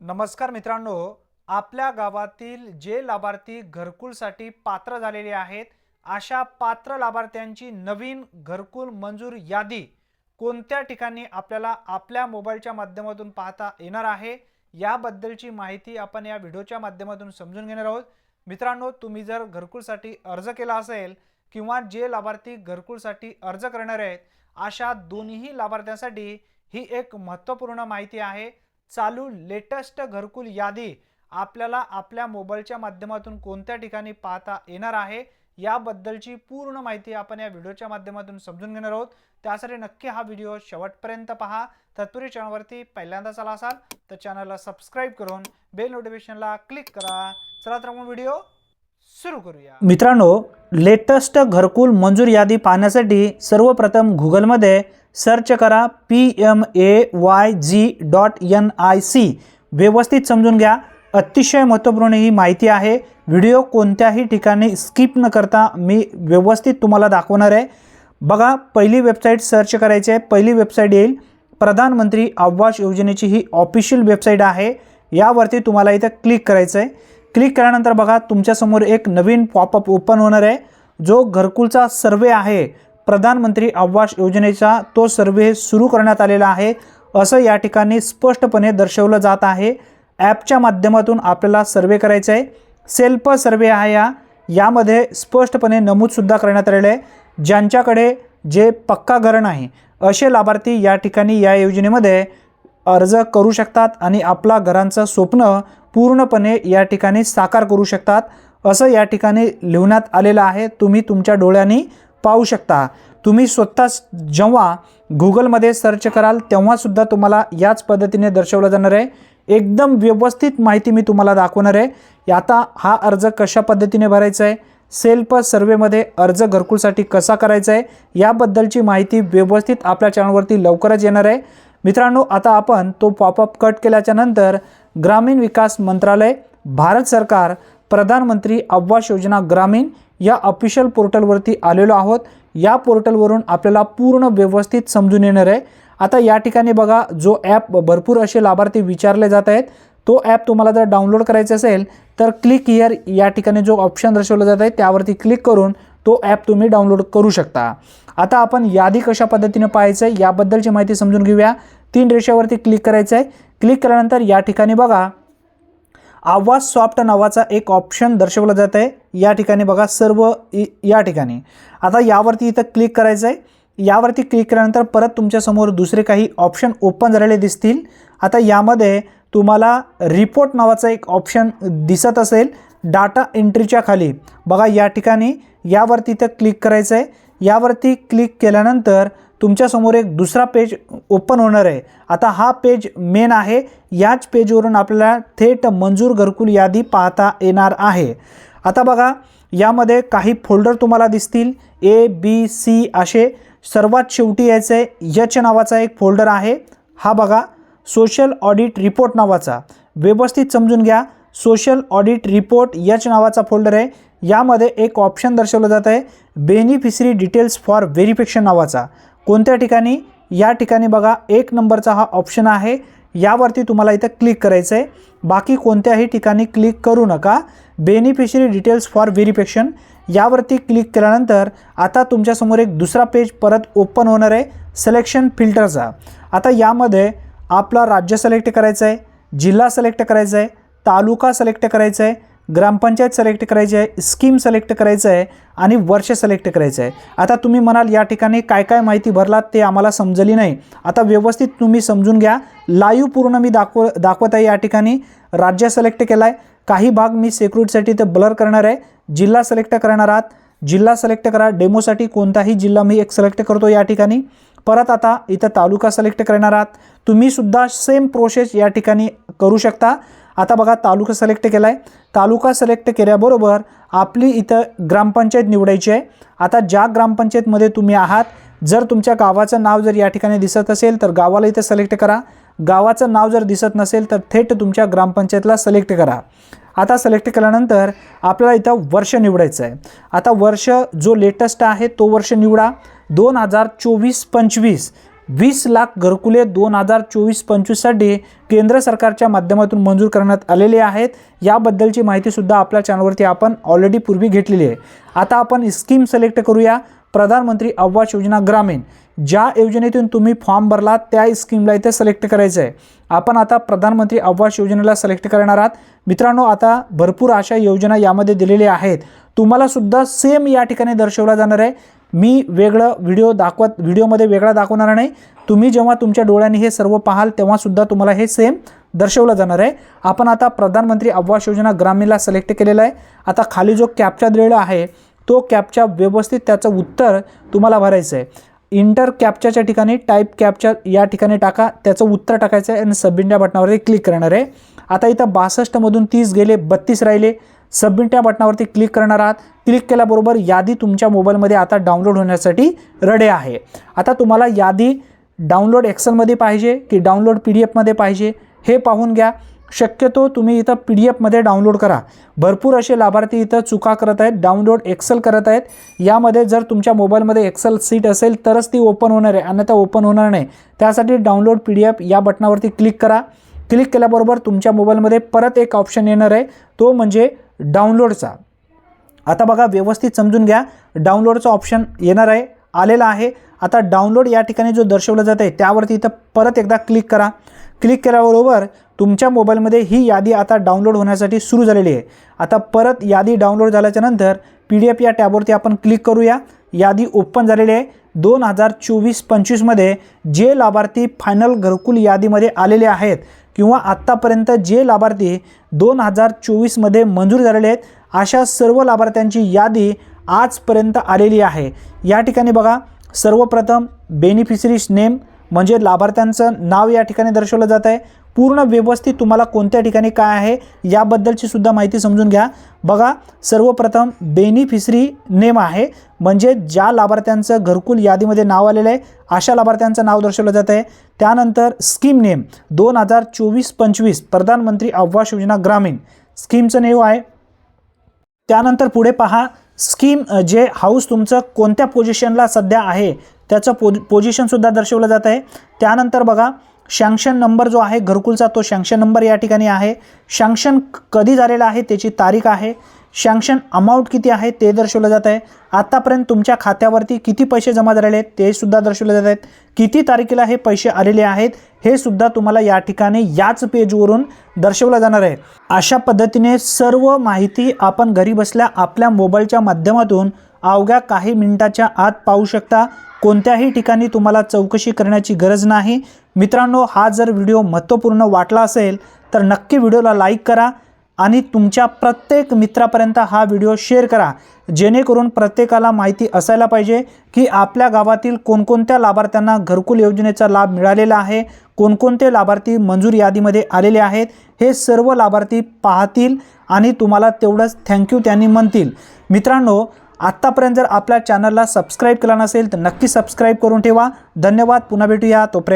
नमस्कार मित्रांनो आपल्या गावातील जे लाभार्थी घरकुलसाठी पात्र झालेले आहेत अशा पात्र लाभार्थ्यांची नवीन घरकुल मंजूर यादी कोणत्या ठिकाणी आपल्याला आपल्या मोबाईलच्या माध्यमातून पाहता येणार आहे याबद्दलची माहिती आपण या व्हिडिओच्या माध्यमातून समजून घेणार आहोत. मित्रांनो तुम्ही जर घरकुलसाठी अर्ज केला असेल किंवा जे लाभार्थी घरकुलसाठी अर्ज करणार आहेत अशा दोन्ही लाभार्थ्यांसाठी ही एक महत्त्वपूर्ण माहिती आहे. चालू लेटेस्ट घरकुल यादी आपल्याला आपल्या मोबाईलच्या माध्यमातून कोणत्या ठिकाणी पाहता येणार आहे याबद्दलची पूर्ण माहिती आपण या व्हिडिओच्या माध्यमातून समजून घेणार आहोत. त्यासाठी नक्की हा व्हिडिओ शेवटपर्यंत पहा. तत्पूर्वी चॅनलवरती पहिल्यांदाच आला असाल तर चॅनलला सबस्क्राईब करून बेल नोटिफिकेशनला क्लिक करा. चला तर मग व्हिडिओ सुरू करूया. मित्रांनो लेटेस्ट घरकुल मंजूर यादी पाहण्यासाठी सर्वप्रथम गुगलमध्ये सर्च करा P M A Y G dot N I C. व्यवस्थित समजून घ्या. अतिशय महत्त्वपूर्ण ही माहिती आहे. व्हिडिओ कोणत्याही ठिकाणी स्किप न करता मी व्यवस्थित तुम्हाला दाखवणार आहे. बघा पहिली वेबसाईट सर्च करायची आहे. पहिली वेबसाईट येईल. प्रधानमंत्री आवास योजनेची ही ऑफिशियल वेबसाईट आहे. यावरती तुम्हाला इथं क्लिक करायचं आहे क्लिक केल्यानंतर बघा तुमच्यासमोर एक नवीन पॉपअप ओपन होणार आहे. जो घरकुलचा सर्वे आहे. प्रधानमंत्री आवास योजनेचा तो सर्वे सुरू करण्यात आलेला आहे असं या ठिकाणी स्पष्टपणे दर्शवलं जात आहे. ॲपच्या माध्यमातून आपल्याला सर्वे करायचं आहे. सेल्फ सर्वे आहे या यामध्ये स्पष्टपणे नमूदसुद्धा करण्यात आलेलं आहे. ज्यांच्याकडे जे पक्का घर नाही असे लाभार्थी या ठिकाणी या योजनेमध्ये अर्ज करू शकतात आणि आपला घरांचं स्वप्न पूर्णपणे या ठिकाणी साकार करू शकतात असं या ठिकाणी लिहिण्यात आलेलं आहे. तुम्ही तुमच्या डोळ्यांनी पाहू शकता. तुम्ही स्वतःच जेव्हा गुगलमध्ये सर्च कराल तेव्हासुद्धा तुम्हाला याच पद्धतीने दर्शवलं जाणार आहे. एकदम व्यवस्थित माहिती मी तुम्हाला दाखवणार आहे. आता हा अर्ज कशा पद्धतीने भरायचा आहे? सेल्फ सर्वेमध्ये अर्ज घरकुलसाठी कसा करायचा आहे? याबद्दलची माहिती व्यवस्थित आपल्या चॅनलवरती लवकरच येणार आहे. मित्रांनो आता आपण तो पॉपअप कट केल्याच्यानंतर ग्रामीण विकास मंत्रालय भारत सरकार प्रधानमंत्री आवास योजना ग्रामीण या ऑफिशियल पोर्टलवरती आलेलो आहोत. या पोर्टलवरून आपल्याला पूर्ण व्यवस्थित समजून येणार आहे. आता या ठिकाणी बघा जो ॲप भरपूर असे लाभार्थी विचारले जात आहेत तो ॲप तुम्हाला जर डाउनलोड करायचा असेल तर क्लिक हिअर या ठिकाणी जो ऑप्शन दर्शवला जात आहे त्यावरती क्लिक करून तो ॲप तुम्ही डाउनलोड करू शकता. आता आपण यादी कशा पद्धतीने पाहायचं आहे याबद्दलची माहिती समजून घेऊया. तीन रेषावरती क्लिक करायचं आहे. क्लिक केल्यानंतर या ठिकाणी बघा आवाज सॉफ्ट नावाचा एक ऑप्शन दर्शवलं जात आहे. या ठिकाणी बघा सर्व इ या ठिकाणी. आता यावरती इथं क्लिक करायचं आहे यावरती क्लिक केल्यानंतर परत तुमच्यासमोर दुसरे काही ऑप्शन ओपन झालेले दिसतील. आता यामध्ये तुम्हाला रिपोर्ट नावाचा एक ऑप्शन दिसत असेल. डाटा एंट्रीच्या खाली. बघा या ठिकाणी यावरती इथं क्लिक करायचं आहे यावरती क्लिक केल्यानंतर तुमच्यासमोर एक दुसरा पेज ओपन होणार आहे. आता हा पेज मेन आहे. याच पेजवरून आपल्याला थेट मंजूर घरकुल यादी पाहता येणार आहे. आता बघा यामध्ये काही फोल्डर तुम्हाला दिसतील. ए बी सी असे. सर्वात शेवटी यायचं आहे. यच नावाचा एक फोल्डर आहे. हा बघा सोशल ऑडिट रिपोर्ट नावाचा. व्यवस्थित समजून घ्या. सोशल ऑडिट रिपोर्ट यच नावाचा फोल्डर आहे. यामध्ये एक ऑप्शन दर्शवलं जात आहे. बेनिफिशरी डिटेल्स फॉर व्हेरिफिकेशन नावाचा. कोणत्या ठिकाणी? या ठिकाणी बघा एक नंबरचा हा ऑप्शन आहे. यावरती तुम्हाला इथं क्लिक करायचं आहे. बाकी कोणत्याही ठिकाणी क्लिक करू नका. बेनिफिशरी डिटेल्स फॉर व्हेरिफिकेशन यावरती क्लिक केल्यानंतर आता तुमच्यासमोर एक दुसरा पेज परत ओपन होणार आहे. सिलेक्शन फिल्टरचा आता यामध्ये आपला राज्य सिलेक्ट करायचं आहे जिल्हा सिलेक्ट करायचा आहे तालुका सिलेक्ट करायचा आहे ग्रामपंचायत सिलेक्ट करायची आहे स्कीम सिलेक्ट करायचं आहे आणि वर्ष सिलेक्ट करायचं आहे आता तुम्ही म्हणाल या ठिकाणी काय काय माहिती भरलात ते आम्हाला समजली नाही. आता व्यवस्थित तुम्ही समजून घ्या. लाईव्ह पूर्ण मी दाखव दाखवत आहे या ठिकाणी. राज्य सिलेक्ट केला आहे काही भाग मी सेक्युरिटीसाठी ते ब्लर करणार आहे. जिल्हा सिलेक्ट करणार आहात. जिल्हा सिलेक्ट करा. डेमोसाठी कोणताही जिल्हा मी एक सिलेक्ट करतो या ठिकाणी. परत आता इथं तालुका सिलेक्ट करणार आहात. तुम्हीसुद्धा सेम प्रोसेस या ठिकाणी करू शकता. आता बघा तालुका सिलेक्ट केला आहे तालुका सिलेक्ट केल्याबरोबर आपली इथं ग्रामपंचायत निवडायची आहे. आता ज्या ग्रामपंचायतमध्ये तुम्ही आहात जर तुमच्या गावाचं नाव जर या ठिकाणी दिसत असेल तर गावाला इथं सिलेक्ट करा. गावाचं नाव जर दिसत नसेल तर थेट तुमच्या ग्रामपंचायतला सिलेक्ट करा. आता सिलेक्ट केल्यानंतर आपल्याला इथं वर्ष निवडायचं आहे. आता वर्ष जो लेटेस्ट आहे तो वर्ष निवडा. दोन हजार चोवीस पंचवीस वीस लाख घरकुले दोन हजार चोवीस पंचवीससाठी केंद्र सरकारच्या माध्यमातून मंजूर करण्यात आलेले आहेत. याबद्दलची माहितीसुद्धा आपल्या चॅनलवरती आपण ऑलरेडी पूर्वी घेतलेली आहे. आता आपण स्कीम सिलेक्ट करूया. प्रधानमंत्री आवास योजना ग्रामीण. ज्या योजनेतून तुम्ही फॉर्म भरला त्या स्कीमला इथे सिलेक्ट करायचं आहे आपण आता प्रधानमंत्री आवास योजनेला सिलेक्ट करणार आहात. मित्रांनो आता भरपूर अशा योजना यामध्ये दिलेल्या आहेत. तुम्हाला सुद्धा सेम या ठिकाणी दर्शवला जाणार आहे. मी वेगळं व्हिडिओ दाखवत व्हिडिओमध्ये वेगळा दाखवणार नाही. तुम्ही जेव्हा तुमच्या डोळ्यांनी हे सर्व पाहाल तेव्हासुद्धा तुम्हाला हे सेम दर्शवलं जाणार आहे. आपण आता प्रधानमंत्री आवास योजना ग्रामीणला सिलेक्ट केलेला आहे. आता खाली जो कॅपचा दिलेला आहे तो कॅपच्या व्यवस्थित त्याचं उत्तर तुम्हाला भरायचं आहे. इंटर कॅपच्याच्या ठिकाणी टाईप कॅपच्या या ठिकाणी टाका त्याचं उत्तर टाकायचं आहे आणि सबमिट या बटनावरती क्लिक करणार आहे. आता इथं बासष्टमधून तीस गेले बत्तीस राहिले. सबमिट या बटनावरती क्लिक करणार आहात. क्लिक केल्याबरोबर यादी तुमच्या मोबाईलमध्ये आता डाउनलोड होण्यासाठी रडे आहे. आता तुम्हाला यादी डाउनलोड एक्सेलमध्ये पाहिजे की डाउनलोड पी डी एफमध्ये पाहिजे हे पाहून घ्या. शक्यतो तुम्ही इथं पी डी एफमध्ये डाउनलोड करा. भरपूर असे लाभार्थी इथं चुका करत आहेत डाउनलोड एक्सेल करत आहेत. यामध्ये जर तुमच्या मोबाईलमध्ये एक्सेल सीट असेल तरच ती ओपन होणार आहे अन्यथा ओपन होणार नाही. त्यासाठी डाउनलोड पी डी एफ या बटनावरती क्लिक करा. क्लिक केल्याबरोबर तुमच्या मोबाईलमध्ये परत एक ऑप्शन येणार आहे. तो म्हणजे डाउनलोडचा. आता बघा व्यवस्थित समजून घ्या. डाउनलोडचा ऑप्शन येणार आहे आलेला आहे. आता डाउनलोड या ठिकाणी जो दर्शवलं जात आहे त्यावरती इथं परत एकदा क्लिक करा. क्लिक केल्याबरोबर तुमच्या मोबाईलमध्ये ही यादी आता डाउनलोड होण्यासाठी सुरू झालेली आहे. आता परत यादी डाउनलोड झाल्याच्यानंतर पी डी एफ या टॅबवरती आपण क्लिक करूया. यादी ओपन झालेली आहे. दोन हजार चोवीस पंचवीसमध्ये जे लाभार्थी फायनल घरकुल यादीमध्ये आलेले आहेत किंवा आत्तापर्यंत जे लाभार्थी दोन हजार चोवीसमध्ये मंजूर झालेले आहेत अशा सर्व लाभार्थ्यांची यादी आजपर्यंत आलेली आहे. या ठिकाणी बघा सर्वप्रथम बेनिफिशरीज नेम म्हणजे लाभार्थ्यांचं नाव या ठिकाणी दर्शवलं जात आहे. पूर्ण व्यवस्थित तुम्हाला कोणत्या ठिकाणी काय आहे याबद्दलची सुद्धा माहिती समजून घ्या. बघा सर्वप्रथम बेनिफिशरी नेम आहे. म्हणजे ज्या लाभार्थ्यांचं घरकुल यादीमध्ये नाव आलेलं आहे अशा लाभार्थ्यांचं नाव दर्शवलं जात आहे. त्यानंतर स्कीम नेम दोन हजार चोवीस पंचवीस प्रधानमंत्री आवास योजना ग्रामीण. स्कीमचं नेव आहे. त्यानंतर पुढे पहा स्कीम जे हाऊस तुमचं कोणत्या पोझिशनला सध्या आहे त्याचं पो पोझिशनसुद्धा दर्शवलं जात आहे. त्यानंतर बघा शँक्शन नंबर जो आहे घरकुलचा तो शँक्शन नंबर या ठिकाणी आहे. शँक्शन कधी झालेला आहे त्याची तारीख आहे. शँक्शन अमाऊंट किती आहे ते दर्शवलं जात आहे. आत्तापर्यंत तुमच्या खात्यावरती किती पैसे जमा झालेले आहेत ते सुद्धा दर्शवले जात आहेत. किती तारखेला हे पैसे आलेले आहेत हे सुद्धा तुम्हाला या ठिकाणी याच पेजवरून दर्शवलं जाणार आहे. अशा पद्धतीने सर्व माहिती आपण घरी बसल्या आपल्या मोबाईलच्या माध्यमातून अवघ्या काही मिनिटाच्या आत पाहू शकता. कोणत्याही ठिकाणी तुम्हाला चौकशी करण्याची गरज नाही. मित्रांनो हा जर व्हिडिओ महत्त्वपूर्ण वाटला असेल तर नक्की व्हिडिओला लाईक करा आणि तुमच्या प्रत्येक मित्रापर्यंत हा व्हिडिओ शेअर करा. जेणेकरून प्रत्येकाला माहिती असायला पाहिजे की आपल्या गावातील कोणकोणत्या लाभार्थ्यांना घरकुल योजनेचा लाभ मिळालेला आहे कोणकोणते लाभार्थी मंजूर यादीमध्ये आलेले आहेत हे सर्व लाभार्थी पाहतील आणि तुम्हाला तेवढंच थँक्यू त्यांनी म्हणतील. मित्रांनो आत्तापर्यंत जर आपल्या चॅनलला सबस्क्राईब केला नसेल तर नक्की सबस्क्राईब करून ठेवा. धन्यवाद. पुन्हा भेटूया. तोपर्यंत